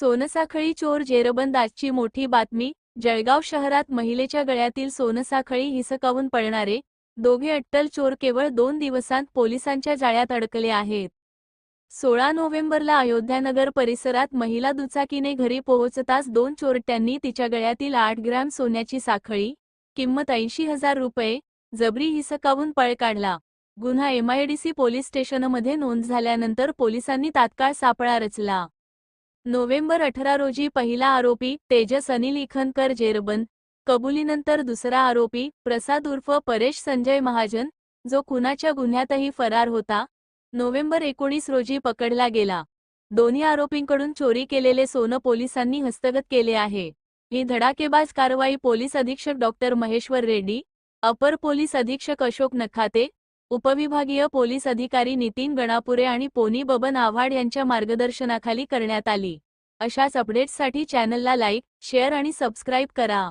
सोनसाखळी चोर जेरबंद आजची मोठी बातमी जळगाव शहरात महिलेच्या गळ्यातील सोनसाखळी हिसकावून पळणारे दोघे अट्टल चोर केवळ दोन दिवसांत पोलिसांच्या जाळ्यात अडकले आहेत. सोळा नोव्हेंबरला अयोध्यानगर परिसरात महिला दुचाकीने घरी पोहोचताच दोन चोरट्यांनी तिच्या गळ्यातील आठ ग्रॅम सोन्याची साखळी किंमत ऐंशी हजार रुपये जबरी हिसकावून पळ काढला. गुन्हा एमआयडीसी पोलीस स्टेशनमध्ये नोंद झाल्यानंतर पोलिसांनी तात्काळ सापळा रचला. नोव्हेंबर अठरा रोजी पहिला आरोपी तेजस अनिल इखनकर जेरबंद कबुलीनंतर दुसरा आरोपी प्रसाद उर्फ परेश संजय महाजन जो खुनाच्या गुन्ह्यातही फरार होता नोव्हेंबर एकोणीस रोजी पकडला गेला. दोन्ही आरोपींकडून चोरी केलेले सोनं पोलिसांनी हस्तगत केले आहे. ही धडाकेबाज कारवाई पोलीस अधीक्षक डॉक्टर महेश्वर रेड्डी अपर पोलीस अधीक्षक अशोक नखाते उपविभागीय पोलीस अधिकारी नितीन गणापुरे आणि पोनी बबन आव्हाड यांच्या मार्गदर्शनाखाली करण्यात आली. अशाच अपडेट्ससाठी चॅनलला लाईक शेअर आणि सबस्क्राईब करा.